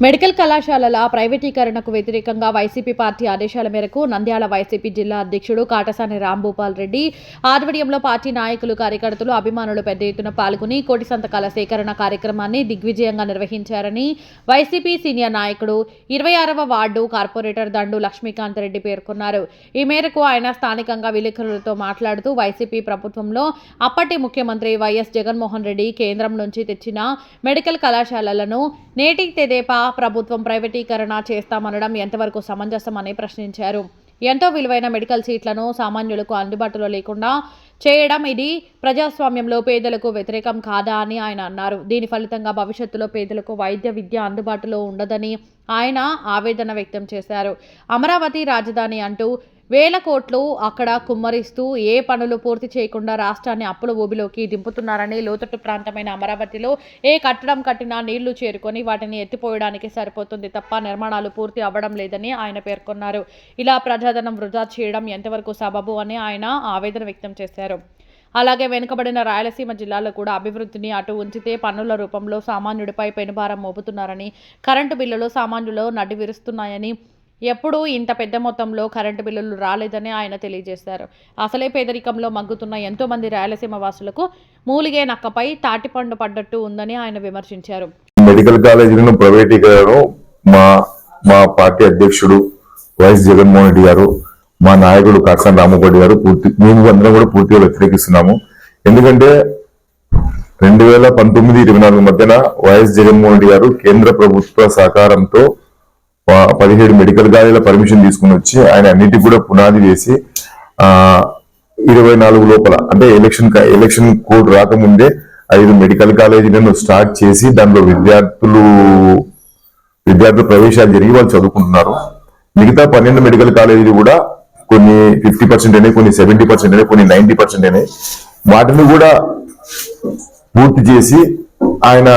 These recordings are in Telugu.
మెడికల్ కళాశాలల ప్రైవేటీకరణకు వ్యతిరేకంగా వైసీపీ పార్టీ ఆదేశాల మేరకు నంద్యాల వైసీపీ జిల్లా అధ్యక్షుడు కాటసాని రాంభూపాల్ రెడ్డి ఆధ్వర్యంలో పార్టీ నాయకులు కార్యకర్తలు అభిమానులు పెద్ద ఎత్తున పాల్గొని కోటి సంతకాల సేకరణ కార్యక్రమాన్ని దిగ్విజయంగా నిర్వహించారని వైసీపీ సీనియర్ నాయకుడు ఇరవై ఆరవ వార్డు కార్పొరేటర్ దండు లక్ష్మీకాంత్ రెడ్డి పేర్కొన్నారు. ఈ మేరకు ఆయన స్థానికంగా విలేకరులతో మాట్లాడుతూ వైసీపీ ప్రభుత్వంలో అప్పటి ముఖ్యమంత్రి వైఎస్ జగన్మోహన్ రెడ్డి కేంద్రం నుంచి తెచ్చిన మెడికల్ కళాశాలలను నేటి తెదేపా ప్రభుత్వం ప్రైవేటీకరణ చేస్తామనడం ఎంతవరకు సమంజసం అని ప్రశ్నించారు. ఎంతో విలువైన మెడికల్ సీట్లను సామాన్యులకు అందుబాటులో లేకుండా చేయడం ఇది ప్రజాస్వామ్యంలో పేదలకు వ్యతిరేకం కాదా అని ఆయన అన్నారు. దీని ఫలితంగా భవిష్యత్తులో పేదలకు వైద్య విద్య అందుబాటులో ఉండదని ఆయన ఆవేదన వ్యక్తం చేశారు. అమరావతి రాజధాని అంటూ వేల కోట్లు అక్కడ కుమ్మరిస్తూ ఏ పనులు పూర్తి చేయకుండా రాష్ట్రాన్ని అప్పుల ఊబిలోకి దింపుతున్నారని లోతట్టు ప్రాంతమైన అమరావతిలో ఏ కట్టడం కట్టినా నీళ్ళు చేరుకొని వాటిని ఎత్తిపోయడానికి సరిపోతుంది తప్ప నిర్మాణాలు పూర్తి అవ్వడం లేదని ఆయన పేర్కొన్నారు. ఇలా ప్రజాధనం వృధా చేయడం ఎంతవరకు సబబు అని ఆయన ఆవేదన వ్యక్తం చేశారు. అలాగే వెనుకబడిన రాయలసీమ జిల్లాలో కూడా అభివృద్ధిని అటు ఉంచితే పన్నుల రూపంలో సామాన్యుడిపై పెనుభారం మోపుతున్నారని కరెంటు బిల్లులు సామాన్యులు నడ్డి విరుస్తున్నాయని ఎప్పుడూ ఇంత పెద్ద మొత్తంలో కరెంటు బిల్లులు రాలేదని ఆయన తెలియజేశారు. అసలే పేదరికంలో మగ్గుతున్న ఎంతో మంది రాయలసీమ వాసులకు మూలిగే నక్కపై తాటిపండు పడ్డట్టు ఉందని ఆయన విమర్శించారు. మెడికల్ కాలేజీలను ప్రైవేటీకరణ మా మా పార్టీ అధ్యక్షుడు వైఎస్ జగన్మోహన్ రెడ్డి గారు మా నాయకుడు కాకసాని రామగౌడ్ గారు పూర్తి మేము అందరం కూడా పూర్తిగా వ్యతిరేకిస్తున్నాము. ఎందుకంటే రెండు వేల పంతొమ్మిది ఇరవై నాలుగు మధ్యన వైఎస్ జగన్మోహన్ రెడ్డి గారు కేంద్ర ప్రభుత్వ సహకారంతో పదిహేడు మెడికల్ కాలేజీల పర్మిషన్ తీసుకుని వచ్చి ఆయన అన్నిటి కూడా పునాది వేసి ఆ ఇరవై నాలుగు లోపల అంటే ఎలక్షన్ ఎలక్షన్ కోడ్ రాకముందే ఐదు మెడికల్ కాలేజీలను స్టార్ట్ చేసి దానిలో విద్యార్థులు విద్యార్థుల ప్రవేశాలు జరిగి వాళ్ళు చదువుకుంటున్నారు. మిగతా పన్నెండు మెడికల్ కాలేజీలు కూడా కొన్ని ఫిఫ్టీ పర్సెంట్ అయినాయి కొన్ని సెవెంటీ పర్సెంట్ అయినాయి కొన్ని నైన్టీ పర్సెంట్ అయినాయి. వాటిని కూడా పూర్తి చేసి ఆయన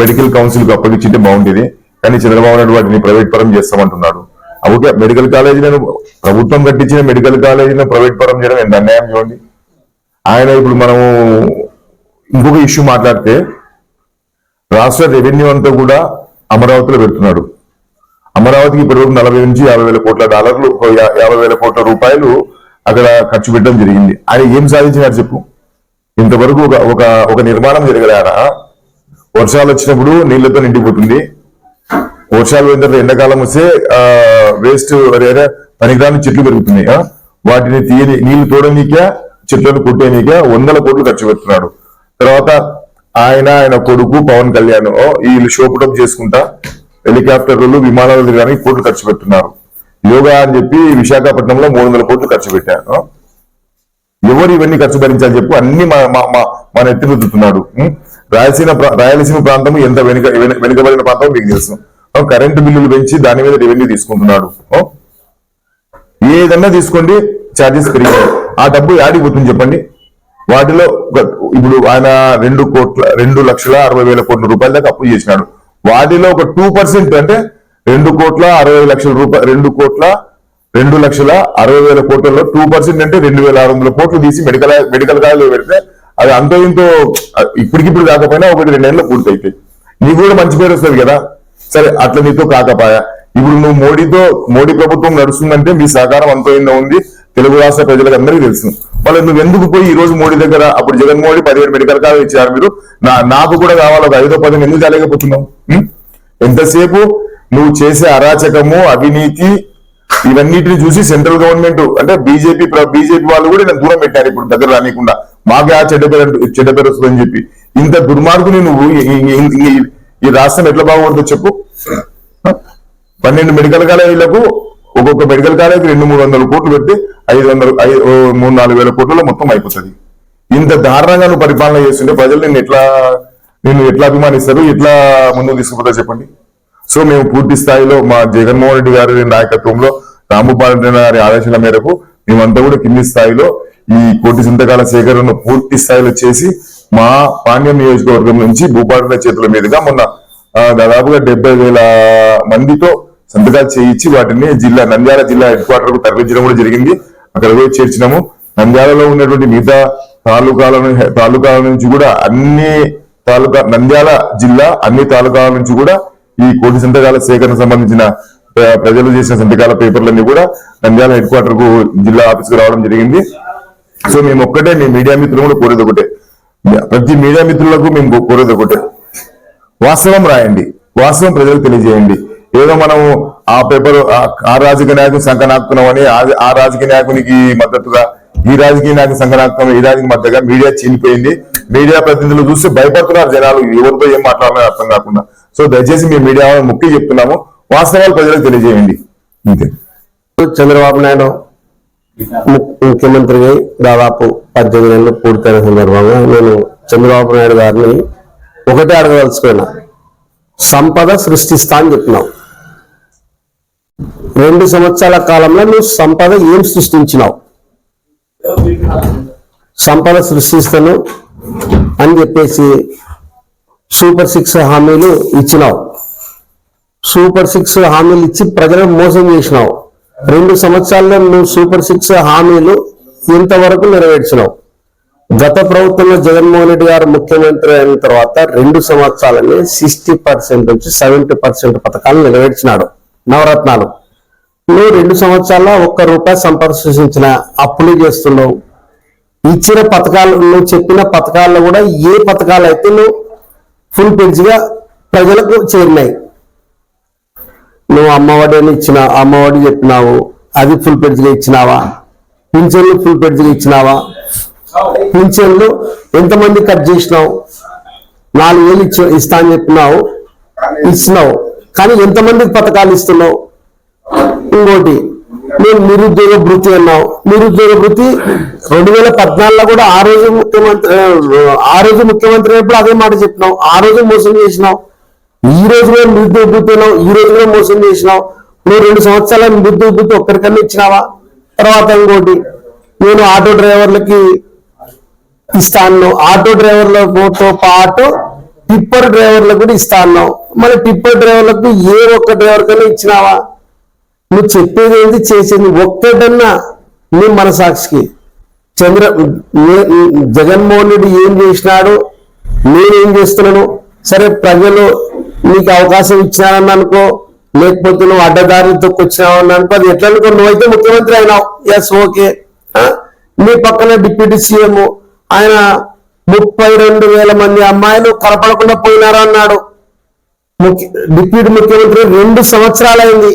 మెడికల్ కౌన్సిల్కి అప్పగించింటే బాగుండేది. కానీ చంద్రబాబు నాయుడు వాటిని ప్రైవేట్ పరం చేస్తామంటున్నాడు. ఓకే మెడికల్ కాలేజీలను ప్రభుత్వం కట్టించిన మెడికల్ కాలేజీలను ప్రైవేట్ పరం చేయడం ఎంత అన్యాయం చూడండి. ఆయన ఇప్పుడు మనము ఇంకొక ఇష్యూ మాట్లాడితే రాష్ట్ర రెవెన్యూ అంతా కూడా అమరావతిలో పెడుతున్నాడు. అమరావతికి ఇప్పటివరకు నలభై నుంచి యాభై వేల కోట్ల డాలర్లు యాభై వేల కోట్ల రూపాయలు అక్కడ ఖర్చు పెట్టడం జరిగింది. ఆయన ఏం సాధించినారు చెప్పు? ఇంతవరకు ఒక ఒక ఒక నిర్మాణం జరగలేరా వర్షాలు వచ్చినప్పుడు నీళ్ళతో నిండిపోతుంది. వర్షాలు పోయిన తర్వాత ఎండాకాలం వస్తే ఆ వేస్ట్ వేరే పనికిరాని చెట్లు పెరుగుతున్నాయి. వాటిని తీయని నీళ్ళు తోడనీక చెట్లను కొట్టేనీక వందల కోట్లు ఖర్చు పెడుతున్నాడు. తర్వాత ఆయన ఆయన కొడుకు పవన్ కళ్యాణ్ వీళ్ళు షోపుటప్ చేసుకుంటా హెలికాప్టర్లు విమానాలు తిరగడానికి కోట్లు ఖర్చు పెడుతున్నారు. యోగా అని చెప్పి విశాఖపట్నంలో మూడు వందల కోట్లు ఖర్చు పెట్టారు. ఎవరు ఇవన్నీ ఖర్చు భరించాలని చెప్పు అన్ని మా మా- మా- మన ఎత్తి రాయలసీమ రాయలసీమ ప్రాంతం ఎంత వెనుక వెనుకబడిన ప్రాంతం మీకు తెలుసు. కరెంటు బిల్లులు పెంచి దాని మీద రెవెన్యూ తీసుకుంటున్నాడు. ఏదన్నా తీసుకోండి ఛార్జెస్ పెరిగాయి ఆ డబ్బు యాడికి పోతుంది చెప్పండి? వాటిలో ఇప్పుడు ఆయన రెండు కోట్ల రెండు లక్షల అరవై వేల కోట్ల రూపాయల దాకా అప్పు చేసినాడు. వాటిలో ఒక టూ పర్సెంట్ అంటే రెండు కోట్ల అరవై లక్షల రూపాయలు రెండు కోట్ల రెండు లక్షల అరవై వేల కోట్లలో టూ పర్సెంట్ అంటే రెండు వేల ఆరు వందల కోట్లు తీసి మెడికల్ మెడికల్ కాలేజీలో పెడితే అది అంతో ఇంతో ఇప్పటికిప్పుడు కాకపోయినా ఒకటి రెండేళ్ళు పూర్తి అవుతాయి నీకు కూడా మంచి పేరు వస్తుంది కదా? సరే అట్లా నీతో కాకపాయా. ఇప్పుడు నువ్వు మోడీతో మోడీ ప్రభుత్వం నడుస్తుందంటే మీ సహకారం అంతో ఉంది. తెలుగు రాష్ట్ర ప్రజలకు అందరికీ తెలుసు. మళ్ళీ నువ్వు ఎందుకు పోయి ఈ రోజు మోడీ దగ్గర అప్పుడు జగన్ మోడీ పదిహేడు మెడికల్ కాలేజ్ ఇచ్చారు మీరు. నా నాకు కూడా కావాలి ఒక ఐదో పదం. ఎందుకు చేయలేకపోతున్నావు ఎంతసేపు నువ్వు చేసే అరాచకము అవినీతి ఇవన్నిటిని చూసి సెంట్రల్ గవర్నమెంట్ అంటే బీజేపీ బీజేపీ వాళ్ళు కూడా నేను దూరం పెట్టారు ఇప్పుడు దగ్గర రానికుండా మాకే ఆ చెడ్డ పేరు చెడ్డ పేరు వస్తుందని చెప్పి. ఇంత దుర్మార్గుని నువ్వు ఈ- రాష్ట్రం ఎట్లా బాగుంటుందో చెప్పు. పన్నెండు మెడికల్ కాలేజీలకు ఒక్కొక్క మెడికల్ కాలేజీకి రెండు మూడు వందల కోట్లు పెట్టి ఐదు వందలు ఐదు మూడు నాలుగు వేల కోట్లలో మొత్తం అయిపోతుంది. ఇంత దారుణంగా నువ్వు పరిపాలన చేస్తుంటే ప్రజలు నిన్ను ఎట్లా నిన్ను ఎట్లా అభిమానిస్తారు ఎట్లా ముందుకు తీసుకుపోతారు చెప్పండి. సో మేము పూర్తి స్థాయిలో మా జగన్మోహన్ రెడ్డి గారి నాయకత్వంలో రాముబాలరెడ్డి గారి ఆదేశాల మేరకు మేమంతా కూడా కింది స్థాయిలో ఈ కోటి సంతకాల సేకరణను పూర్తి స్థాయిలో చేసి మా పాండ్యం నియోజకవర్గం నుంచి భూపాల చేతుల మీదుగా మొన్న దాదాపుగా డెబ్బై వేల మందితో సంతకాలు చేయించి వాటిని జిల్లా నంద్యాల జిల్లా హెడ్ క్వార్టర్కు తరలించడం కూడా జరిగింది. అక్కడ పోయి చేర్చినాము. నంద్యాలలో ఉన్నటువంటి మిగతా తాలూకాల తాలూకాల నుంచి కూడా అన్ని తాలూకా నంద్యాల జిల్లా అన్ని తాలూకాల నుంచి కూడా ఈ కోటి సంతకాల సేకరణ సంబంధించిన ప్రజలు చేసిన సంతకాల పేపర్లన్నీ కూడా నంద్యాల హెడ్ క్వార్టర్కు జిల్లా ఆఫీస్కు రావడం జరిగింది. సో మేము ఒక్కటే మీ మీడియా మిత్రులు కూడా కోరేది ఒకటే. ప్రతి మీడియా మిత్రులకు మేము కోరేది ఒకటే. వాస్తవం రాయండి. వాస్తవం ప్రజలకు తెలియజేయండి. ఏదో మనము ఆ పేపర్ ఆ- ఆ రాజకీయ నాయకుని సంకనాకుతున్నామని ఆ- ఆ రాజకీయ నాయకునికి మద్దతుగా ఈ రాజకీయ నాయకుని సంకనాకుతున్నాం ఈ రాజకీయ మద్దతుగా మీడియా చీలిపోయింది. మీడియా ప్రతినిధులు చూస్తే భయపడుతున్నారు జనాలు. ఎవరితో ఏం మాట్లాడాలని అర్థం కాకుండా. సో దయచేసి మీ మీడియా వాళ్ళని ముఖ్య చెప్తున్నాము. వాస్తవాలు ప్రజలకు తెలియజేయండి. అంతే. చంద్రబాబు నాయుడు ముఖ్యమంత్రిగా దాదాపు పద్దెనిమిది నెలలు పూర్తయిన సందర్భంగా నేను చంద్రబాబు నాయుడు గారిని ఒకటే అడగదలుచుకున్నా. సంపద సృష్టిస్తా అని చెప్పినావు రెండు సంవత్సరాల కాలంలో నువ్వు సంపద ఏం సృష్టించినావు? సంపద సృష్టిస్తాను అని చెప్పేసి సూపర్ సిక్స్ హామీలు ఇచ్చినావు. సూపర్ సిక్స్ హామీలు ఇచ్చి ప్రజలను మోసం చేసినావు. రెండు సంవత్సరాల్లో నువ్వు సూపర్ సిక్స్ హామీలు ఇంతవరకు నెరవేర్చినావు. గత ప్రభుత్వంలో జగన్మోహన్ రెడ్డి గారు ముఖ్యమంత్రి అయిన తర్వాత రెండు సంవత్సరాలని సిక్స్టీ పర్సెంట్ నుంచి సెవెంటీ పర్సెంట్ పథకాలు నెరవేర్చినాడు. నవరత్నాలు. నువ్వు రెండు సంవత్సరాల్లో ఒక్క రూపాయి సంపర్శించిన అప్పులు చేస్తున్నావు. ఇచ్చిన పథకాలు నువ్వు చెప్పిన పథకాల్లో కూడా ఏ పథకాలు అయితే నువ్వు ఫుల్గా ప్రజలకు చేరినాయి. నువ్వు అమ్మఒడి అని ఇచ్చిన అమ్మఒడి చెప్పినావు అది ఫుల్ పెడ్జిలు ఇచ్చినావా? పింఛన్లు ఫుల్ పెడ్జిలు ఇచ్చినావా? పింఛన్లు ఎంతమంది కట్ చేసినావు? నాలుగు వేలు ఇచ్చి ఇస్తా అని చెప్పినావు ఇచ్చినావు. కానీ ఎంతమందికి పథకాలు ఇస్తున్నావు? ఇంకోటి నేను నిరుద్యోగ భృతి అన్నావు. నిరుద్యోగ భృతి రెండు వేల పద్నాలుగులో కూడా ఆ రోజు ముఖ్యమంత్రి ఆ రోజు ముఖ్యమంత్రి అయినప్పుడు అదే మాట చెప్పినావు. ఆ రోజు మోసం చేసినావు. ఈ రోజు కూడా నిరుద్యోగ ఉబ్బుతున్నావు ఈ రోజు కూడా మోసం చేసినావు. నువ్వు రెండు సంవత్సరాల నిరుద్యోగ ఉబ్బుతూ ఒక్కరికన్నా ఇచ్చినావా? తర్వాత ఇంకోటి నేను ఆటో డ్రైవర్లకి ఇస్తాను. ఆటో డ్రైవర్లతో పాటు టిప్పర్ డ్రైవర్లకు కూడా ఇస్తాను. మరి టిప్పర్ డ్రైవర్లకు ఏ ఒక్క డ్రైవర్ కన్నా ఇచ్చినావా? నువ్వు చెప్పేది ఏంది? చేసేది ఒక్కటన్నా నీ మనసాక్షికి. చంద్ర జగన్మోహన్ రెడ్డి ఏం చేసినాడు? నేనేం చేస్తున్నాను? సరే ప్రజలు నీకు అవకాశం ఇచ్చినారని అనుకో లేకపోతే నువ్వు అడ్డదారి తొక్కొచ్చినావు అని అనుకో అది ఎట్లా అనుకో నువ్వైతే ముఖ్యమంత్రి అయినావు. ఎస్ ఓకే నీ పక్కన డిప్యూటీ సీఎం ఆయన ముప్పై రెండు వేల మంది అమ్మాయిలు కనపడకుండా పోయినారా అన్నాడు. డిప్యూటీ ముఖ్యమంత్రి రెండు సంవత్సరాలైంది.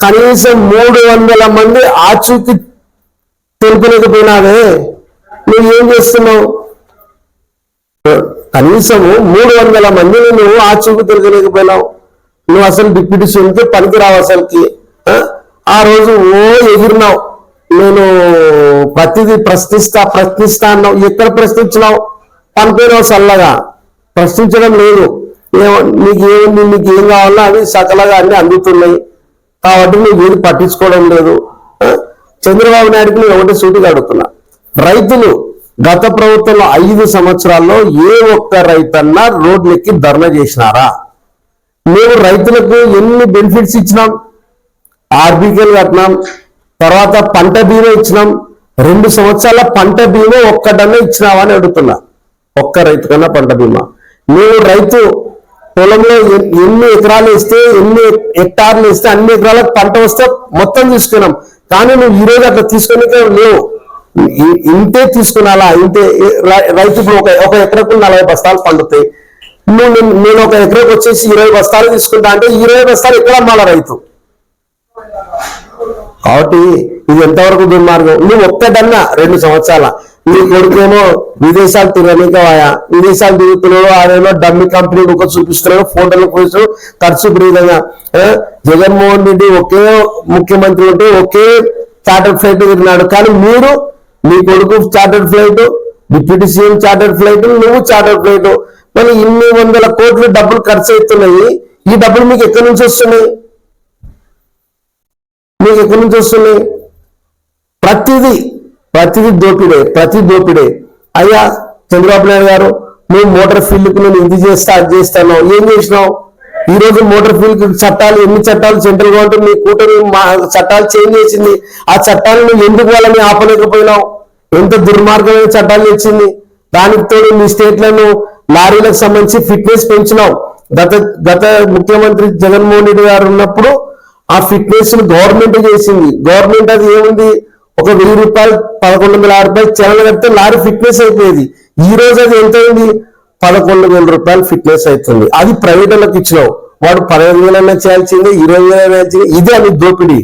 కనీసం మూడు వందల మంది ఆచూకి తెలుపులేకపోయినావే నువ్వు ఏం చేస్తున్నావు? కనీసము మూడు వందల మందిని నువ్వు చూపు తిరగలేకపోయినాం నువ్వు అసలు డిప్యూటీ సీఎంకి పనికిరావు అసలుకి ఆ? రోజు ఓ ఎగిరినావు. నేను ప్రతిదీ ప్రశ్నిస్తా ప్రశ్నిస్తా అన్నావు. ఎక్కడ ప్రశ్నించినావు? పనిపోయినావు చల్లగా. ప్రశ్నించడం లేదు. ఏమో నీకు ఏముంది నీకు ఏం కావాలో అవి సకలగా అన్ని అందుతున్నాయి. కాబట్టి నువ్వు ఏది పట్టించుకోవడం లేదు. చంద్రబాబు నాయుడుకి నేను ఒకటి సూటిగా అడుగుతున్నా. రైతులు గత ప్రభుత్వంలో ఐదు సంవత్సరాల్లో ఏ ఒక్క రైతన్నా రోడ్లెక్కి ధర్నా చేసినారా? మేము రైతులకు ఎన్ని బెనిఫిట్స్ ఇచ్చినాం? ఆర్బికల్ కట్టినాం తర్వాత పంట బీమా ఇచ్చినాం రెండు సంవత్సరాల పంట బీమా ఒక్కటన్నా ఇచ్చినావా అని అడుగుతున్నా. ఒక్క రైతు కన్నా పంట బీమా. మేము రైతు పొలంలో ఎన్ని ఎకరాలు వేస్తే ఎన్ని హెక్టార్లు వేస్తే అన్ని ఎకరాలకు పంట వస్తే మొత్తం తీసుకున్నాం. కానీ నువ్వు ఈ రోజు అట్లా తీసుకునే లేవు. ఇంతే తీసుకున్నాలా? ఇంతే రై- రైతు ఇప్పుడు ఒక ఒక ఎకరకు నలభై బస్తాలు పండుతాయి. నువ్వు నేను- ఒక ఎకరకు వచ్చేసి ఇరవై బస్తాలు తీసుకుంటా అంటే ఇరవై బస్తాలు ఎక్కడ అమ్మాలా రైతు? కాబట్టి ఇది ఎంతవరకు దుర్మార్గం? నువ్వు ఒక్కదన్నా రెండు సంవత్సరాల. నీ కొడుకేమో విదేశాలు తిరగనిక విదేశాలు తిరుగుతున్నాడు ఆడేమో డమ్మి కంపెనీ ఒక చూపిస్తున్నాడు ఫోటోలు కోసం ఖర్చు విపరీతంగా జగన్మోహన్ రెడ్డి ఒకే ముఖ్యమంత్రి ఉంటే ఒకే చార్టర్ ఫ్లైట్ తిరిగినాడు. కానీ మీరు నీ కొడుకు chartered flight deputy CM chartered flight నువ్వు చార్టర్డ్ ఫ్లైట్ మరి ఇన్ని వందల కోట్లు డబ్బులు ఖర్చు అవుతున్నాయి. ఈ డబ్బులు మీకు ఎక్కడి నుంచి వస్తున్నాయి? మీకు ఎక్కడి నుంచి వస్తున్నాయి? ప్రతిదీ ప్రతిదీ దోపిడే ప్రతి దోపిడే. అయ్యా చంద్రబాబు నాయుడు గారు నువ్వు మోటార్ ఫీల్డ్కి నేను ఇది చేస్తా అది చేస్తాను ఏం చేసినావు? ఈ రోజు మోటార్ ఫీల్డ్ చట్టాలు ఎన్ని చట్టాలు సెంట్రల్ గవర్నమెంట్ మీ కూటమి మా- చట్టాలు చేంజ్ చేసింది. ఆ చట్టాలను నువ్వు ఎందుకు వాళ్ళని ఆపలేకపోయినావు? ఎంత దుర్మార్గమైన చట్టాలు తెచ్చింది దానికి తోడు మీ స్టేట్లను లారీలకు సంబంధించి ఫిట్నెస్ పెంచినావు గత గత ముఖ్యమంత్రి జగన్మోహన్ రెడ్డి గారు ఉన్నప్పుడు ఆ ఫిట్నెస్ గవర్నమెంట్ చేసింది. గవర్నమెంట్ అది ఏముంది? ఒక వెయ్యి రూపాయలు పదకొండు వందల యాభై రూపాయలు చలన కడితే లారీ ఫిట్నెస్ అయిపోయేది. ఈ రోజు అది ఎంత అయింది? పదకొండు వేల రూపాయలు ఫిట్నెస్ అవుతుంది. అది ప్రైవేట్ వాళ్ళకి ఇచ్చినావు వాడు పదహైదు వేలైనా చేయాల్సిందే ఇరవై వేలైనా చేయాల్సిందే. ఇదే అది దోపిడీ.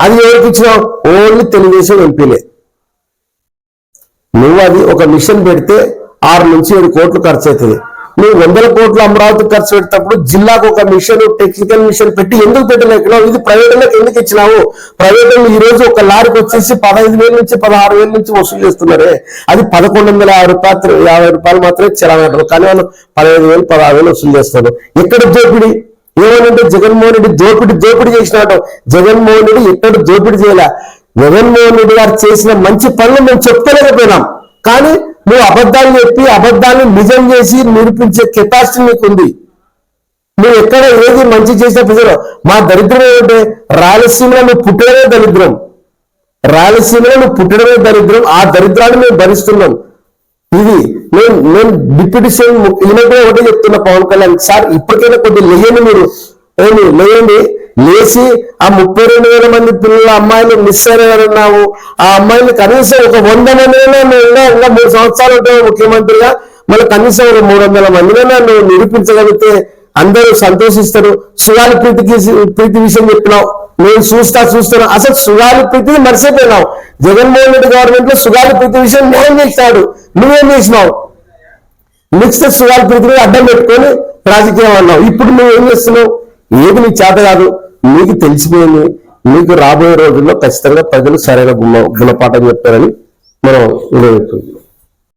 అది ఎవరికి ఇచ్చినావు ఓన్లీ తెలుగుదేశం ఎంపీలే. నువ్వు అది ఒక మిషన్ పెడితే ఆరు నుంచి ఏడు కోట్లు ఖర్చు అవుతుంది నువ్వు వందల కోట్లు అమరావతి ఖర్చు పెట్టేటప్పుడు జిల్లాకు ఒక మిషన్ టెక్నికల్ మిషన్ పెట్టి ఎందుకు పెట్టలేకున్నావు? ఇది ప్రైవేట్లకు ఎందుకు ఇచ్చినావు? ప్రైవేట్ ఈ రోజు ఒక లారీకి వచ్చేసి పదహైదు వేల నుంచి పదహారు వేల నుంచి వసూలు చేస్తున్నారే. అది పదకొండు వందల యాభై రూపాయలు యాభై రూపాయలు మాత్రమే చలానంటారు కానీ వాళ్ళు పదహైదు వేలు పదహారు వేలు వసూలు చేస్తారు ఎక్కడ దోపిడి? ఏమనంటే జగన్మోహన్ రెడ్డి దోపిడి దోపిడి చేసినాడు. జగన్మోహన్ రెడ్డి ఎక్కడ దోపిడి చేయలే? జగన్మోహన్ రెడ్డి గారు చేసిన మంచి పనులు మేము చెప్తలేకపోయినాం కానీ నువ్వు అబద్ధాలు చెప్పి అబద్ధాన్ని నిజం చేసి నిరూపించే కెపాసిటీ నీకు ఉంది నువ్వు ఎక్కడ ఏది మంచి చేసిన ప్రజలు మా దరిద్రం ఏమంటే? రాయలసీమలో నువ్వు పుట్టడమే దరిద్రం. రాయలసీమలో నువ్వు పుట్టడమే దరిద్రం. ఆ దరిద్రాన్ని మేము భరిస్తున్నాం. ఇది నేను నేను డిప్యూటీ సీఎం ఈయన కూడా ఒకటే చెప్తున్నా పవన్ కళ్యాణ్ సార్ ఇప్పటికైనా కొద్దిగా లేయండి మీరు. ఏమి లేయండి లేచి ఆ ముప్పై రెండు వేల మంది పిల్లల అమ్మాయిలు మిస్ అయ్యారన్నావు ఆ అమ్మాయిలు కనీసం ఒక వంద మందినైనా నువ్వు ఇంకా మూడు సంవత్సరాలు ఉంటావు ముఖ్యమంత్రిగా. మళ్ళీ కనీసం ఒక మూడు వందల మందినైనా నువ్వు నిరూపించగలిగితే అందరూ సంతోషిస్తారు. సుగాలి ప్రీతికి ప్రీతి విషయం చెప్పినావు. నేను చూస్తా చూస్తాను. అసలు సుగాలి ప్రీతిని మర్చిపోయినావు. జగన్మోహన్ రెడ్డి గవర్నమెంట్లో సుగాలి ప్రీతి విషయం న్యాయం చేస్తాడు నువ్వేం చేసినావు? నెక్స్ట్ సుగాలి ప్రీతిని అడ్డం పెట్టుకొని రాజకీయం అన్నావు. ఇప్పుడు నువ్వు ఏం చేస్తున్నావు? ఏది నీ చేత కాదు నీకు తెలిసిపోయింది నీకు రాబోయే రోజుల్లో ఖచ్చితంగా ప్రజలు సరైన గుణ గుణపాఠం చెప్పారని మనం వినియోగిస్తుంది